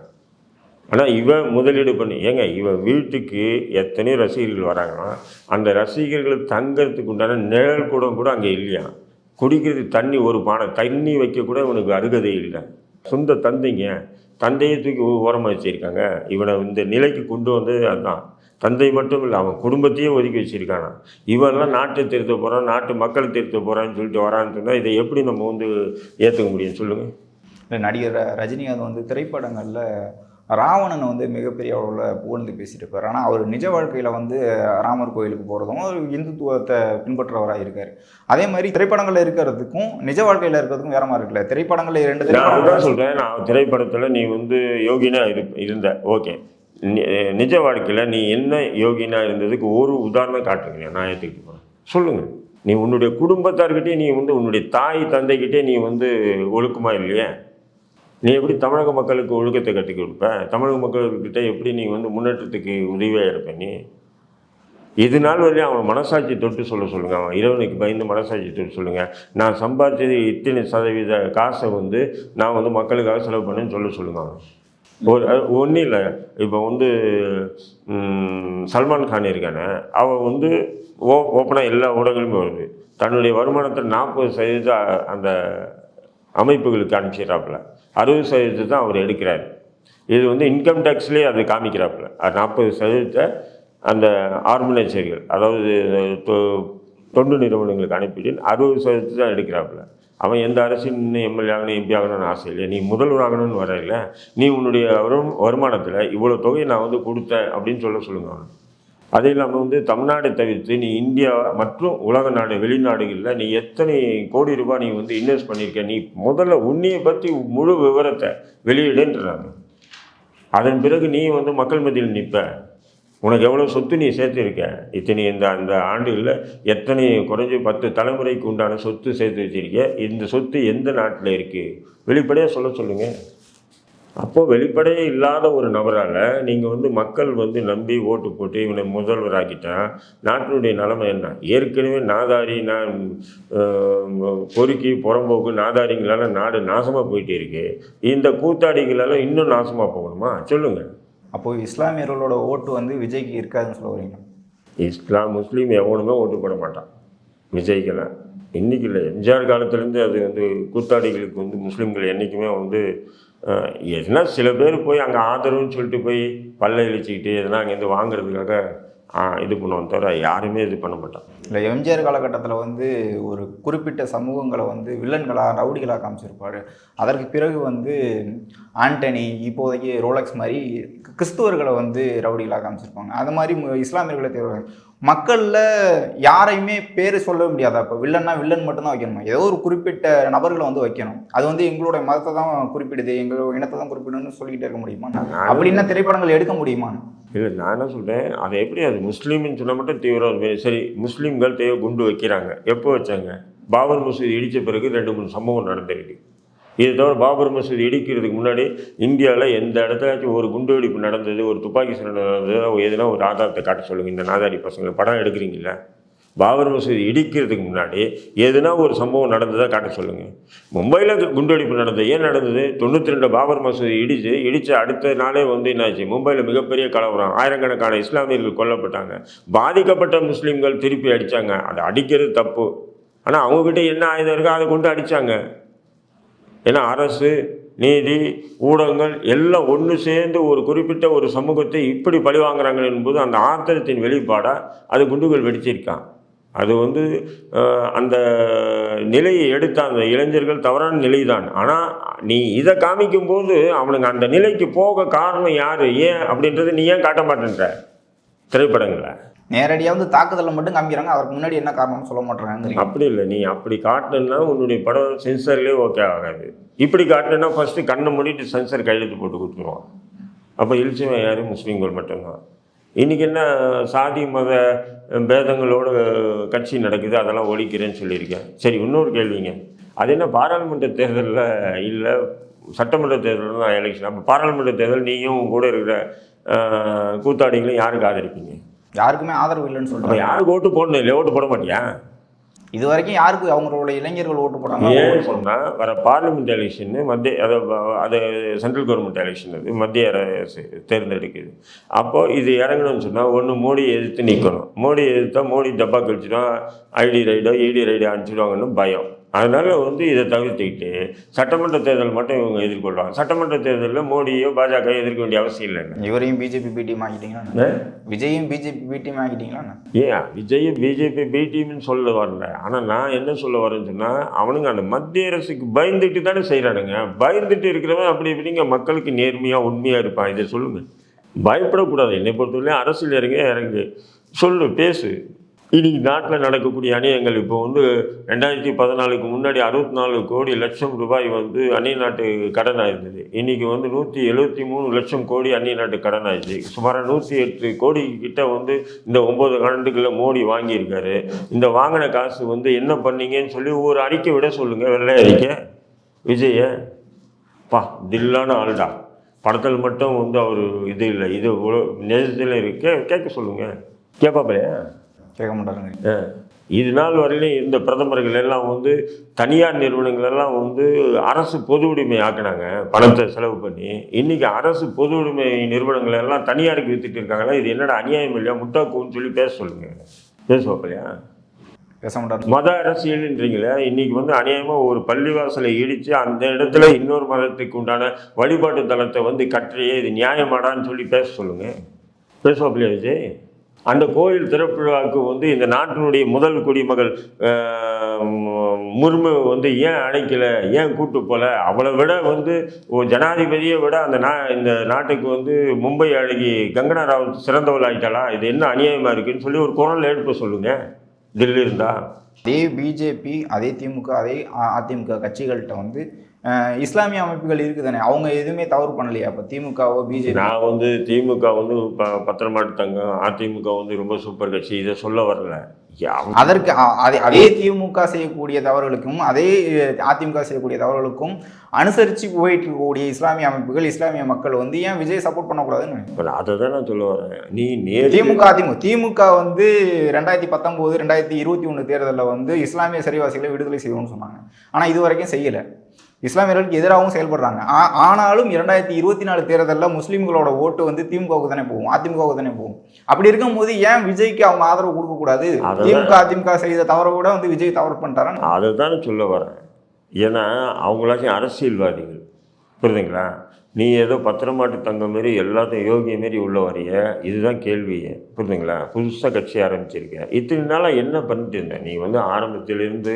ஆனால் இவன் முதலீடு பண்ணி ஏங்க இவன் வீட்டுக்கு எத்தனையோ ரசிகர்கள் வராங்கன்னா அந்த ரசிகர்கள் தங்கறதுக்கு உண்டான நிழல் கூடம் கூட அங்கே இல்லையா? குடிக்கிறது தண்ணி ஒரு பானை தண்ணி வைக்க கூட இவனுக்கு அருகதை இல்லை. சொந்த தந்தைங்க தந்தையை தூக்கி ஓரமாக வச்சிருக்காங்க. இவனை இந்த நிலைக்கு கொண்டு வந்தது அதுதான் தந்தை மட்டும் இல்லை அவன் குடும்பத்தையே ஒதுக்கி வச்சிருக்கானா? இவன்லாம் நாட்டை திருத்த போகிறான் நாட்டு மக்களை திருத்த போகிறான்னு சொல்லிட்டு வரான்னு சொன்னால் இதை எப்படி நம்ம வந்து ஏற்றுக்க முடியும்? சொல்லுங்கள் இல்லை நடிகர் ரஜினிகாந்த் வந்து திரைப்படங்களில் ராவணனை வந்து மிகப்பெரிய அளவில் புகழ்ந்து பேசிட்டு இருப்பார் ஆனால் அவர் நிஜ வாழ்க்கையில் வந்து ராமர் கோயிலுக்கு போகிறதும் ஒரு இந்துத்துவத்தை பின்பற்றுறவராக இருக்கார். அதே மாதிரி திரைப்படங்களில் இருக்கிறதுக்கும் நிஜ வாழ்க்கையில் இருக்கிறதுக்கும் வேற மாதிரி இருக்குல்ல. திரைப்படங்களில் ரெண்டு திரைப்படங்கள் சொல்கிறேன் நான் திரைப்படத்தில் நீ வந்து யோகினா இரு இருந்த. ஓகே. நிஜ வாழ்க்கையில் நீ என்ன யோகினா இருந்ததுக்கு ஒரு உதாரணம் காட்டுங்க நான் ஏற்றுக்கிட்டு போகிறேன் சொல்லுங்கள் நீ உன்னுடைய குடும்பத்தார்கிட்டே நீ வந்து உன்னுடைய தாய் தந்தைக்கிட்டே நீ வந்து ஒழுக்கமாக இல்லையே? நீ எப்படி தமிழக மக்களுக்கு ஒழுக்கத்தை கற்றுக் கொடுப்ப? தமிழக மக்கள்கிட்ட எப்படி நீ வந்து முன்னேற்றத்துக்கு உதவியாக இருப்ப நீ? இது நாள் வரையும் அவன் மனசாட்சி தொட்டு சொல்ல சொல்லுங்கள் அவன் இறைவனுக்கு பயந்து மனசாட்சி தொட்டு சொல்லுங்கள் நான் சம்பாதிச்சது இத்தனை சதவீத காசை வந்து நான் வந்து மக்களுக்காக செலவு பண்ணேன்னு சொல்ல சொல்லுங்கள் அவன். ஒரு ஒன்றும் இல்லை. இப்போ வந்து சல்மான் கான் இருக்கானே அவன் வந்து ஓ ஓப்பனாக எல்லா ஊடகங்களுமே வருது. தன்னுடைய வருமானத்தில் நாற்பது சதவீத அந்த அமைப்புகளுக்கு அனுப்பிச்சிடறாப்புல. அறுபது சதவீதத்தை தான் அவர் எடுக்கிறார். இது வந்து இன்கம் டேக்ஸ்லேயே அது காமிக்கிறாப்புல. அது நாற்பது சதவீதத்தை அந்த ஆர்கனைசேரிகள் அதாவது தொ- தொண்டு நிறுவனங்களுக்கு அனுப்பிட்டு அறுபது சதவீதத்தை தான் எடுக்கிறாப்புல. அவன் எந்த அரசின் எம்எல்ஏ ஆகணும் எம்பி ஆகணும்னு ஆசை இல்லை நீ முதல்வர் ஆகணும்னு வரையில நீ உன்னுடைய வரும் வருமானத்தில் இவ்வளோ தொகையை நான் வந்து கொடுத்தேன் அப்படின்னு சொல்ல சொல்லுங்க அவன். அது இல்லாமல் வந்து தமிழ்நாடை தவிர்த்து நீ இந்தியா மற்றும் உலக நாடு வெளிநாடுகளில் நீ எத்தனை கோடி ரூபாய் நீ வந்து இன்வெஸ்ட் பண்ணியிருக்க? நீ முதல்ல உன்னையை பற்றி முழு விவரத்தை வெளியிடுன்றாங்க. அதன் பிறகு நீ வந்து மக்கள் மத்தியில் நிற்ப உனக்கு எவ்வளோ சொத்து நீ சேர்த்துருக்க? இத்தனை இந்த அந்த ஆண்டுகளில் எத்தனை குறைஞ்சி பத்து தலைமுறைக்கு உண்டான சொத்து சேர்த்து வச்சிருக்க இந்த சொத்து எந்த நாட்டில் இருக்குது வெளிப்படையாக சொல்ல சொல்லுங்கள் அப்போது வெளிப்படையே இல்லாத ஒரு நபரால் நீங்கள் வந்து மக்கள் வந்து நம்பி ஓட்டு போட்டு இவனை முதல்வராக்கிட்டா நாட்டினுடைய நிலைமை என்ன? ஏற்கனவே நாதாரி நான் பொறுக்கி புறம்போக்கு நாதாரிங்களால் நாடு நாசமாக போயிட்டு இருக்கு. இந்த கூத்தாடிகளால் இன்னும் நாசமாக போகணுமா? சொல்லுங்கள் அப்போ இஸ்லாமியர்களோட ஓட்டு வந்து விஜய்க்கு இருக்காதுன்னு சொல்ல வரீங்க? இஸ்லாம் முஸ்லீம் எவனுமே ஓட்டு போட மாட்டான். விஜய்க்கெல்லாம் இன்றைக்கி இல்லை. எம்ஜிஆர் காலத்துலேருந்து அது வந்து கூத்தாடிகளுக்கு வந்து முஸ்லீம்கள் என்றைக்குமே வந்து எதுனா சில பேர் போய் அங்கே ஆதரவுன்னு சொல்லிட்டு போய் பல்ல இழிச்சிக்கிட்டு எதனா அங்கேருந்து வாங்குறதுக்காக இது பண்ணுவோம் தவிர யாருமே இது பண்ண மாட்டான் இல்லை எம்ஜிஆர் காலகட்டத்தில் வந்து ஒரு குறிப்பிட்ட சமூகங்களை வந்து வில்லன்களாக ரவுடிகளாக காமிச்சிருப்பாரு. அதற்கு பிறகு வந்து ஆண்டனி இப்போதைக்கு ரோலக்ஸ் மாதிரி கிறிஸ்துவர்களை வந்து ரவுடிகளாக காமிச்சிருப்பாங்க. அது மாதிரி இஸ்லாமியர்களை தேர்வு மக்களில் யாரையுமே பேர் சொல்ல முடியாது. அப்போ வில்லன்னா வில்லன் மட்டும்தான் வைக்கணுமா? ஏதோ ஒரு குறிப்பிட்ட நபர்களை வந்து வைக்கணும். அது வந்து எங்களுடைய மதத்தை தான் குறிப்பிடுது எங்களோட இனத்தை தான் குறிப்பிடுன்னு சொல்லிக்கிட்டே இருக்க முடியுமா? அப்படின்னா திரைப்படங்கள் எடுக்க முடியுமா இல்லை நான் என்ன சொல்கிறேன் அதை எப்படி அது முஸ்லீம்னு சொன்னால் மட்டும் தீவிரவாதம் சரி முஸ்லீம்கள் தேவை குண்டு வைக்கிறாங்க. எப்போ வச்சாங்க? பாபர் மசூதி இடித்த பிறகு ரெண்டு மூணு சம்பவம் நடந்திருக்கு. இதை தவிர பாபர் மசூதி இடிக்கிறதுக்கு முன்னாடி இந்தியாவில் எந்த இடத்துலாச்சும் ஒரு குண்டு வெடிப்பு நடந்தது ஒரு துப்பாக்கி சண்டை நடந்தது எதுனா ஒரு ஆதாரத்தை காட்ட சொல்லுங்கள் இந்த நாதாரி பசங்களை படம் எடுக்கிறீங்களா பாபர் மசூதி இடிக்கிறதுக்கு முன்னாடி எதுனா ஒரு சம்பவம் நடந்ததாக காட்ட சொல்லுங்கள் மும்பையில் குண்டுவெடிப்பு நடந்தது. ஏன் நடந்தது? தொண்ணூற்றி ரெண்டு பாபர் மசூதி இடிச்சு இடித்த அடுத்த நாளே வந்து என்னாச்சு? மும்பையில் மிகப்பெரிய கலவரம். ஆயிரக்கணக்கான இஸ்லாமியர்கள் கொல்லப்பட்டாங்க. பாதிக்கப்பட்ட முஸ்லீம்கள் திருப்பி அடித்தாங்க அதை அடிக்கிறது தப்பு. ஆனால் அவங்கக்கிட்ட என்ன ஆயுதம் இருக்கோ அதை கொண்டு அடித்தாங்க ஏன்னா அரசு நீதி ஊடகங்கள் எல்லாம் ஒன்று சேர்ந்து ஒரு குறிப்பிட்ட ஒரு சமூகத்தை இப்படி பழிவாங்குறாங்க என்பது அந்த ஆத்திரத்தின் வெளிப்பாடாக அது குண்டுகள் வெடிச்சிருக்கான். அது வந்து அந்த நிலையை எடுத்த அந்த இளைஞர்கள் தவறான நிலைதான். ஆனால் நீ இதை காமிக்கும்போது அவனுங்க அந்த நிலைக்கு போக காரணம் யார்? ஏன் அப்படின்றது நீ ஏன் காட்ட மாட்டேன்ற? திரைப்படங்களை. நேரடியாக வந்து தாக்குதலை மட்டும் காமிக்கிறாங்க. அதற்கு முன்னாடி என்ன காரணம்னு சொல்ல மாட்டேறாங்க அப்படி இல்லை. நீ அப்படி காட்டணுன்னா உன்னுடைய படம் சென்சர்லேயே ஓகே ஆகாது. இப்படி காட்டணுன்னா ஃபஸ்ட்டு கண்ணை மூடிட்டு சென்சர் கையெழுத்து போட்டு கொடுத்துருவான். அப்போ இழிச்சவன் யார்? முஸ்லீம்கள் மட்டும்தான். இன்றைக்கி என்ன சாதி மத பேதங்களோட கட்சி நடக்குது அதெல்லாம் ஒழிக்கிறேன்னு சொல்லியிருக்கேன். சரி இன்னொரு கேள்விங்க. அது என்ன பாராளுமன்ற தேர்தலில் இல்லை சட்டமன்ற தேர்தலில் தான் எலெக்ஷன் அப்போ பாராளுமன்ற தேர்தல் நீயும் கூட இருக்கிற அஹ், கூத்தாடிகளையும் யாருக்கு ஆதரிப்பீங்க? யாருக்குமே ஆதரவு இல்லைன்னு சொல்றாங்க. யாருக்கு ஓட்டு போடணும்? இல்லை ஓட்டு போட மாட்டியா? இது வரைக்கும் யாருக்கு அவங்களோட இளைஞர்கள் ஓட்டு போடுறாங்க ஏன் சொன்னால் வர பார்லிமெண்ட் எலெக்ஷன் மத்திய அதை அது சென்ட்ரல் கவர்மெண்ட் எலெக்ஷன் அது மத்திய அரசு தேர்ந்தெடுக்குது. அப்போது இது இறங்கணும்னு சொன்னால் ஒன்று மோடியை எதிர்த்து நிற்கணும் மோடி எதிர்த்தா மோடி டப்பா கழிச்சிடும் ஐடி ரைடோ இடி ரைடோ அனுப்பிச்சிடுவாங்கன்னு பயம். அதனால் வந்து இதை தவிர்த்துக்கிட்டு சட்டமன்ற தேர்தல் மட்டும் இவங்க எதிர்கொள்வாங்க. சட்டமன்ற தேர்தலில் மோடியோ பாஜக எதிர்க்க வேண்டிய அவசியம் இல்லைங்க இவரையும் பிஜேபி பி டீம் ஆக்கிட்டீங்களா விஜயும் பிஜேபி பி டீம் ஆக்கிட்டீங்களா ஏன்? விஜய் பிஜேபி பி டீம்னு சொல்ல வரல. ஆனால் நான் என்ன சொல்ல வரேன்னு சொன்னால் அவனுங்க அந்த மத்திய அரசுக்கு பயந்துட்டு தானே செய்கிறானுங்க பயந்துட்டு இருக்கிறவன் அப்படி இப்படிங்க மக்களுக்கு நேர்மையாக உண்மையாக இருப்பான். இதை சொல்லுங்கள் பயப்படக்கூடாது. என்னை பொறுத்தவரையும் அரசியல் இறங்க இறங்கு. சொல்லு பேசு. இன்றைக்கி நாட்டில் நடக்கக்கூடிய அநியாயங்கள் இப்போ வந்து ரெண்டாயிரத்தி பதினாலுக்கு முன்னாடி அறுபத்தி நாலு கோடி லட்சம் ரூபாய் வந்து அந்நிய நாட்டு கடன் ஆயிருந்தது இன்றைக்கி வந்து நூற்றி எழுபத்தி மூணு லட்சம் கோடி அந்நிய நாட்டு கடன் ஆயிடுச்சு சுமார் நூற்றி எட்டு கோடி கிட்ட வந்து இந்த ஒம்பது ஆண்டுகளில் மோடி வாங்கியிருக்காரு. இந்த வாங்கின காசு வந்து என்ன பண்ணீங்கன்னு சொல்லி ஒரு அறிக்கை விட சொல்லுங்கள் வெள்ளை அறிக்கை. விஜய பா தில்லான ஆள்டா. படத்தில் மட்டும் வந்து அவர் இது இல்லை. இது நேரத்தில் இருக்க. கேட்க சொல்லுங்கள் கேட்பாப்பலையா கேட்க மாட்டாருங்க. இது நாள் வரையிலும் இருந்த பிரதமர்கள் எல்லாம் வந்து தனியார் நிறுவனங்கள் எல்லாம் வந்து அரசு பொது உடைமை ஆக்குனாங்க பணத்தை செலவு பண்ணி. இன்னைக்கு அரசு பொது உடைமை நிறுவனங்கள் எல்லாம் தனியாருக்கு வித்துட்டு இருக்காங்களா? இது என்னடா அநியாயம் இல்லையா? முட்டாக்குன்னு சொல்லி பேச சொல்லுங்க. பேசுவாப்பலையா பேச மாட்டாரு. மத அரசியல்ன்றீங்களே இன்னைக்கு வந்து அநியாயமாக ஒரு பள்ளிவாசலை இடித்து அந்த இடத்துல இன்னொரு மதத்துக்கு உண்டான வழிபாட்டு தலத்தை வந்து கட்டுறியே இது நியாயமாடான்னு சொல்லி பேச சொல்லுங்க. பேசுவாப்பில்லையா விஜய்? அந்த கோயில் திறப்பு விழாவுக்கு வந்து இந்த நாட்டினுடைய முதல் குடிமகள் முர்மு வந்து ஏன் அழைக்கலை ஏன் கூட்டு போல அவளை விட வந்து ஜனாதிபதியை விட அந்த நா இந்த நாட்டுக்கு வந்து மும்பை அழகி கங்கனா ராவத் சிறந்தவள் ஆகிட்டாளா இது என்ன அநியாயமாக இருக்குன்னு சொல்லி ஒரு குரல் எழுப்ப சொல்லுங்கள் தில்லி இருந்தா. அதே பிஜேபி அதே திமுக அதே அ- அதிமுக கட்சிகள்கிட்ட வந்து இஸ்லாமிய அமைப்புகள் இருக்குதானே? அவங்க எதுவுமே தவறு பண்ணலையா? அப்போ திமுகவோ பிஜேபி? நான் வந்து திமுக வந்து ப பத்திரமாட்டு தங்கம் அதிமுக வந்து ரொம்ப சூப்பர் கட்சி இதை சொல்ல வரல. அதற்கு அதே அதே திமுக செய்யக்கூடிய தவறுகளுக்கும் அதே அதிமுக செய்யக்கூடிய தவறுகளுக்கும் அனுசரித்து போயிட்டு இருக்கக்கூடிய இஸ்லாமிய அமைப்புகள் இஸ்லாமிய மக்கள் வந்து ஏன் விஜய் சப்போர்ட் பண்ணக்கூடாதுன்னு அதை தான் நான் சொல்ல வரேன். நீ நேற்று திமுக அதிமுக திமுக வந்து ரெண்டாயிரத்தி பத்தொம்போது ரெண்டாயிரத்தி இருபத்தி ஒன்று தேர்தலில் வந்து இஸ்லாமிய சரிவாசிகளை விடுதலை செய்வோம்னு சொன்னாங்க. ஆனால் இது வரைக்கும் செய்யலை. இஸ்லாமியர்களுக்கு எதிராகவும் செயல்படுறாங்க. ஆனாலும் இரண்டாயிரத்தி இருபத்தி நாலு தேர்தலில் முஸ்லீம்களோட ஓட்டு வந்து திமுகவுக்கு தானே போகும். அதிமுகவுக்கு தானே போகும். அப்படி இருக்கும்போது ஏன் விஜய்க்கு அவங்க ஆதரவு கொடுக்கக்கூடாது. திமுக அதிமுக செய்த தவறை கூட வந்து விஜய் தவறு பண்ணிட்டாரா? அதை தான் சொல்ல வரேன். ஏன்னா அவங்களாச்சும் அரசியல்வாதிகள். புரியுதுங்களா? நீ ஏதோ பத்திரமாட்டு தங்கம் மாரி எல்லாத்தையும் யோகிய மாரி உள்ள வரிய இதுதான் கேள்வியே. புரியுதுங்களா? புதுசாக கட்சி ஆரம்பிச்சிருக்க. இத்தனை நாளாக என்ன பண்ணிட்டு இருந்த? நீ வந்து ஆரம்பத்திலிருந்து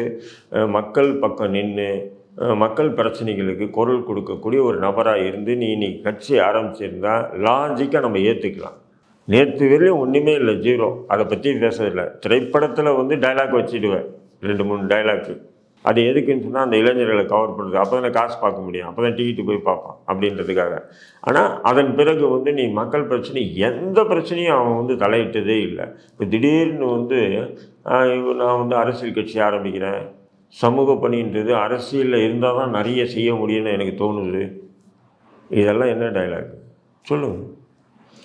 மக்கள் பக்கம் நின்று மக்கள் பிரச்சனைகளுக்கு குரல் கொடுக்கக்கூடிய ஒரு நபராக இருந்து நீ இன்றைக்கி கட்சி ஆரம்பிச்சிருந்தா லாஜிக்காக நம்ம ஏற்றுக்கலாம் நேற்று வரையும் ஒன்றுமே இல்லை ஜீரோ அதை பற்றி பேசதில்லை திரைப்படத்தில் வந்து டைலாக் வச்சிடுவேன். ரெண்டு மூணு டைலாக்கு அது எதுக்குன்னு சொன்னால் அந்த இளைஞர்களை கவர் பண்ணுறது அப்போ தானே காசு பார்க்க முடியும். அப்போ தான் டிக்கெட்டு போய் பார்ப்பான் அப்படின்றதுக்காக. ஆனால் அதன் பிறகு வந்து நீ மக்கள் பிரச்சனை எந்த பிரச்சனையும் அவன் வந்து தலையிட்டதே இல்லை. இப்போ திடீர்னு வந்து நான் வந்து அரசியல் கட்சி ஆரம்பிக்கிறேன். சமூக பணின்றது அரசியலில் இருந்தால் தான் நிறைய செய்ய முடியும்னு எனக்கு தோணுது. இதெல்லாம் என்ன டைலாக் சொல்லுங்கள்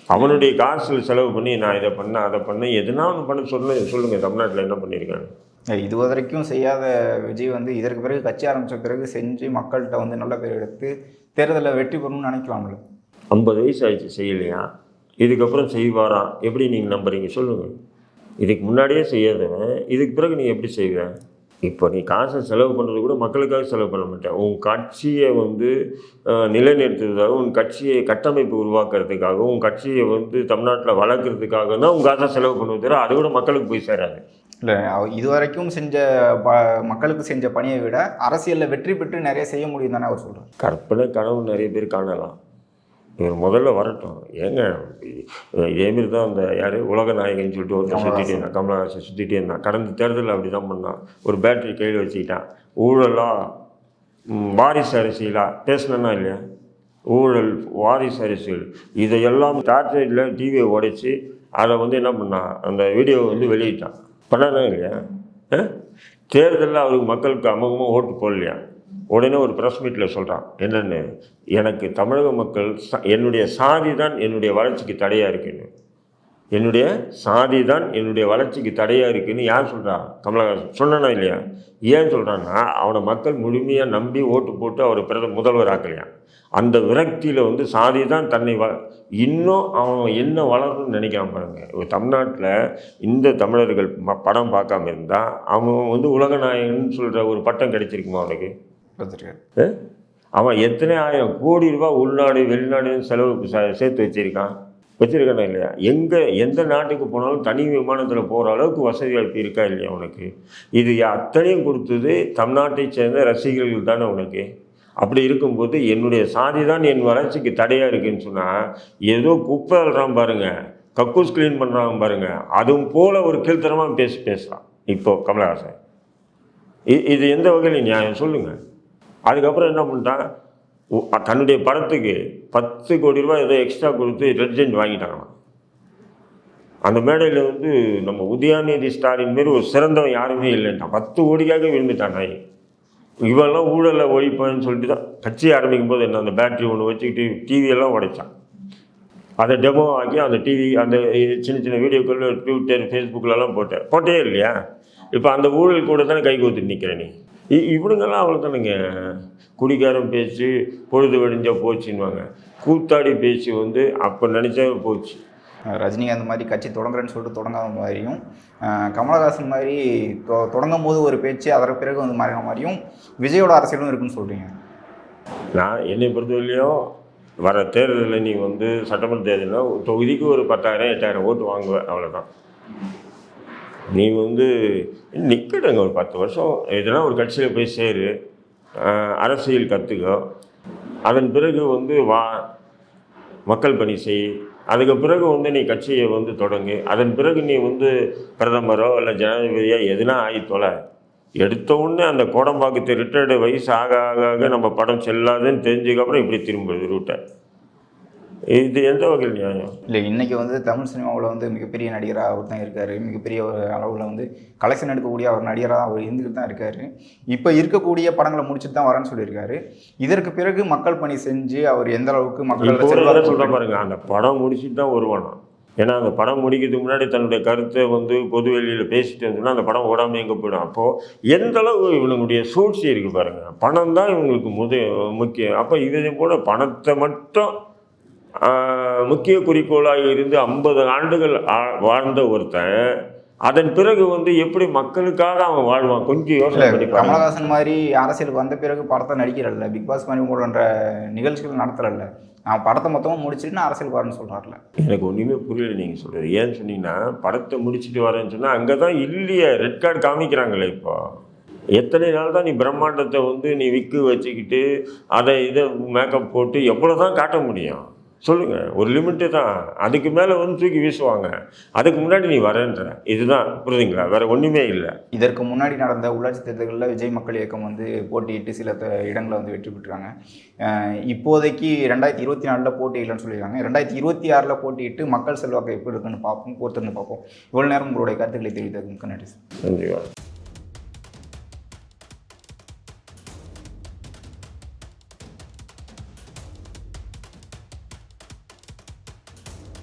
அவனுடைய காசில் செலவு பண்ணி நான் இதை பண்ணேன் அதை பண்ணேன். எதுனா ஒன்று பண்ண சொல்ல சொல்லுங்கள் தமிழ்நாட்டில் என்ன பண்ணியிருக்காங்க இது வரைக்கும் செய்யாத விஜய் வந்து இதற்கு பிறகு கட்சி ஆரம்பித்த பிறகு செஞ்சு மக்கள்கிட்ட வந்து நல்ல பேர் எடுத்து தேர்தலில் வெற்றி பெறணும்னு நினைக்கலாம்ல ஐம்பது வயசு ஆயிடுச்சு செய்யலையா? இதுக்கப்புறம் செய்வாராம் எப்படி நீங்கள் நம்புறீங்க? சொல்லுங்கள் இதுக்கு முன்னாடியே செய்யாதவன் இதுக்கு பிறகு நீ எப்படி செய்வேன் இப்போ நீ காசை செலவு பண்ணுறது கூட மக்களுக்காக செலவு பண்ண மாட்டேன். உன் கட்சியை வந்து நிலைநிறுத்துறதுக்காக உன் கட்சியை கட்டமைப்பு உருவாக்குறதுக்காக உன் கட்சியை வந்து தமிழ்நாட்டில் வளர்க்குறதுக்காக தான் உன் காசை செலவு பண்ணுவது தவிர அது கூட மக்களுக்கு போய் சேராது. இல்லை இது வரைக்கும் செஞ்ச ப மக்களுக்கு செஞ்ச பணியை விட அரசியலில் வெற்றி பெற்று நிறைய செய்ய முடியும் தானே அவர் சொல்கிறார் கற்பனை கனவு நிறைய பேர் காணலாம். இவர் முதல்ல வரட்டும். ஏங்க இதேமாரி தான் அந்த யார்? உலக நாயகன் சொல்லிட்டு ஒருத்தர் சுற்றிட்டே இருந்தான். கமலஹாசன் சுற்றிட்டே இருந்தான். கடந்த தேர்தலில் அப்படி தான் பண்ணான். ஒரு பேட்டரி கையில் வச்சுக்கிட்டான். ஊழலா? வாரிசு அரசியலா? பேசினா இல்லையா? ஊழல் வாரிசு அரசியல். இதையெல்லாம் டார்ச்சைடில் டிவியை உடைச்சி அதை வந்து என்ன பண்ணான்? அந்த வீடியோவை வந்து வெளியிட்டான். பண்ணானா இல்லையா? தேர்தலில் அவருக்கு மக்களுக்கு அமோகமாக ஓட்டு போடலையா? உடனே ஒரு ப்ரெஸ் மீட்டில் சொல்கிறான் என்னென்னு? எனக்கு தமிழக மக்கள் ச- என்னுடைய சாதி தான் என்னுடைய வளர்ச்சிக்கு தடையாக இருக்குன்னு. என்னுடைய சாதி தான் என்னுடைய வளர்ச்சிக்கு தடையாக இருக்குன்னு யார் சொல்கிறா கமலஹாசன் சொன்னானா இல்லையா? ஏன் சொல்கிறான்னா அவனை மக்கள் முழுமையாக நம்பி ஓட்டு போட்டு அவர் பிரத முதல்வர் ஆக்கலையாம் அந்த விரக்தியில் வந்து சாதி தான் தன்னை வ இன்னும் அவன் என்ன வளரணும்னு நினைக்காம பாருங்க. தமிழ்நாட்டில் இந்த தமிழர்கள் படம் பார்க்காம இருந்தால் அவன் வந்து உலகநாயகன் சொல்கிற ஒரு பட்டம் கிடைச்சிருக்குமா அவனுக்கு கொடுத்துருக்காரு அவன் எத்தனை ஆயிரம் கோடி ரூபாய் உள்நாடு வெளிநாடுன்னு செலவு சேர்த்து வச்சிருக்கான்? வச்சிருக்கானா இல்லையா? எங்கே எந்த நாட்டுக்கு போனாலும் தனி விமானத்தில் போகிற அளவுக்கு வசதி வாய்ப்பு இருக்கா இல்லையா உனக்கு? இது அத்தனையும் கொடுத்தது தமிழ்நாட்டை சேர்ந்த ரசிகர்கள் தானே உனக்கு? அப்படி இருக்கும்போது என்னுடைய சாதி தான் என் வளர்ச்சிக்கு தடையாக இருக்குன்னு சொன்னால் ஏதோ குப்பை அள்ளுறான் பாருங்கள் கக்கூஸ் க்ளீன் பண்ணுறான் பாருங்கள் அதுவும் போல் ஒரு கீழ்த்தனமாக பேசி பேசலாம் இப்போது கமலஹாசன் இது எந்த வகையில் நியாயம்? சொல்லுங்கள் அதுக்கப்புறம் என்ன பண்ணிட்டான் தன்னுடைய படத்துக்கு பத்து கோடி ரூபாய் ஏதோ எக்ஸ்ட்ரா கொடுத்து ரெட்ஜெண்ட் வாங்கிட்டாங்களாம். அந்த மேடையில் வந்து நம்ம உதயாநிதி ஸ்டாலின் மாரி ஒரு சிறந்தவன் யாருமே இல்லைன்ட்டான். பத்து கோடிக்காக விழுந்துட்டான் நாய். இவெல்லாம் ஊழலை ஒழிப்பான்னு சொல்லிட்டு தான் கட்சி ஆரம்பிக்கும் போது என்ன அந்த பேட்டரி ஒன்று வச்சுக்கிட்டு டிவியெல்லாம் உடைச்சான். அதை டெமோ ஆக்கி அந்த டிவி அந்த சின்ன சின்ன வீடியோக்கள் ட்விட்டர் ஃபேஸ்புக்கிலலாம் போட்டேன். போட்டே இல்லையா? இப்போ அந்த ஊழல் கூட தானே கை கோத்துட்டு நிற்கிறேன் நீ? இவனுங்கெல்லாம் அவ்வளோ தானுங்க குடிகாரன் பேச்சு பொழுது வெடிஞ்சா போச்சுன்னுவாங்க. கூத்தாடி பேச்சு வந்து அப்போ நினச்சா போச்சு. ரஜினிகாந்த் மாதிரி கட்சி தொடங்குறேன்னு சொல்லிட்டு தொடங்காத மாதிரியும் கமலஹாசன் மாதிரி தொ- தொடங்கும் போது ஒரு பேச்சு அதற்கு பிறகு வந்து மாறின மாதிரியும் விஜயோட அரசியலும் இருக்குன்னு சொல்கிறீங்க நான் என்னை பொறுத்தவரையிலையும் வர தேர்தலில் நீ வந்து சட்டமன்ற தேர்தலில் ஒரு தொகுதிக்கு ஒரு பத்தாயிரம் எட்டாயிரம் ஓட்டு வாங்குவ அவ்வளோதான் நீ வந்து நிற்கடுங்க ஒரு பத்து வருஷம். எதனா ஒரு கட்சியில் போய் சேரு. அரசியல் கற்றுக்கோ அதன் பிறகு வந்து வா மக்கள் பணி செய். அதுக்கு பிறகு வந்து நீ கட்சியை வந்து தொடங்கு. அதன் பிறகு நீ வந்து பிரதமரோ இல்லை ஜனாதிபதியோ எதுனா ஆகி தொலை. எடுத்த உடனே அந்த கோடம்பாக்கத்து ரிட்டையர்டு வயசு ஆக ஆக ஆக நம்ம படம் செல்லாதுன்னு தெரிஞ்சதுக்கப்புறம் இப்படி திரும்புது ரூட்டை. இது எந்த வகையில் நியாயம்? இல்லை இன்றைக்கி வந்து தமிழ் சினிமாவில் வந்து மிகப்பெரிய நடிகராக அவர் தான் இருக்கார். மிகப்பெரிய ஒரு அளவில் வந்து கலெக்ஷன் எடுக்கக்கூடிய அவர் நடிகராக அவர் இருந்துக்கிட்டு தான் இருக்கார். இப்போ இருக்கக்கூடிய படங்களை முடிச்சுட்டு தான் வரேன்னு சொல்லியிருக்காரு. இதற்கு பிறகு மக்கள் பணி செஞ்சு அவர் எந்த அளவுக்கு மக்கள் கூட என்ன சொல்ற செல்வாக்கு பாருங்க. அந்த படம் முடிச்சுட்டு தான் வருவானா? ஏன்னா அந்த படம் முடிக்கிறதுக்கு முன்னாடி தன்னுடைய கருத்தை வந்து பொது வெளியில் பேசிட்டு இருந்தோம்னா அந்த படம் ஓடாமல் எங்கே போயிடும்? அப்போது எந்த அளவு இவனுடைய சூழ்ச்சி இருக்குது பாருங்க. பணம் தான் இவங்களுக்கு முத முக்கியம். அப்போ இதை போல பணத்தை மட்டும் முக்கிய குறிக்கோளாக இருந்து ஐம்பது ஆண்டுகள் வாழ்ந்த ஒருத்தன் அதன் பிறகு வந்து எப்படி மக்களுக்காக அவன் வாழ்வான்? கொஞ்சம் யோசனை பண்ணி கமலஹாசன் மாதிரி அரசியலுக்கு வந்த பிறகு படத்தை நடிக்கிறல்ல பிக் பாஸ் மாதிரி போன்ற நிகழ்ச்சிகள் நடத்துறல்ல நான் படத்தை மொத்தமாக முடிச்சுட்டு நான் அரசியலுக்கு வரேன்னு சொல்கிறாருல எனக்கு ஒன்றுமே புரியல நீங்கள் சொல்கிறது ஏன்னு சொன்னீங்கன்னா படத்தை முடிச்சுட்டு வரேன்னு சொன்னால் அங்கே தான் இல்லையே ரெட் கார்டு காமிக்கிறாங்களே இப்போ. எத்தனை நாள் தான் நீ பிரம்மாண்டத்தை வந்து நீ விக்கு வச்சுக்கிட்டு அதை இதை மேக்கப் போட்டு எவ்வளோ தான் காட்ட முடியும்? சொல்லுங்கள் ஒரு லிமிட்டு தான். அதுக்கு மேலே வந்து தூக்கி வீசுவாங்க. அதுக்கு முன்னாடி நீ வரேன்ற. இதுதான் புரியுதுங்களா? வேறு ஒன்றுமே இல்லை. இதற்கு முன்னாடி நடந்த உள்ளாட்சி தேர்தல்களில் விஜய் மக்கள் இயக்கம் வந்து போட்டியிட்டு சில இடங்களை வந்து வெற்றி பெற்றிருக்காங்க அஹ் இப்போதைக்கு ரெண்டாயிரத்தி இருபத்தி நாலில் போட்டியிடலன்னு சொல்லியிருக்காங்க. ரெண்டாயிரத்தி இருபத்தி ஆறில் போட்டியிட்டு மக்கள் செல்வாக்கு எப்படி இருக்குன்னு பார்ப்போம் பொறுத்திருந்து பார்ப்போம். இவ்வளோ நேரம் உங்களுடைய கருத்துக்களை தெரிவித்ததுக்கு நன்றி சார். நன்றி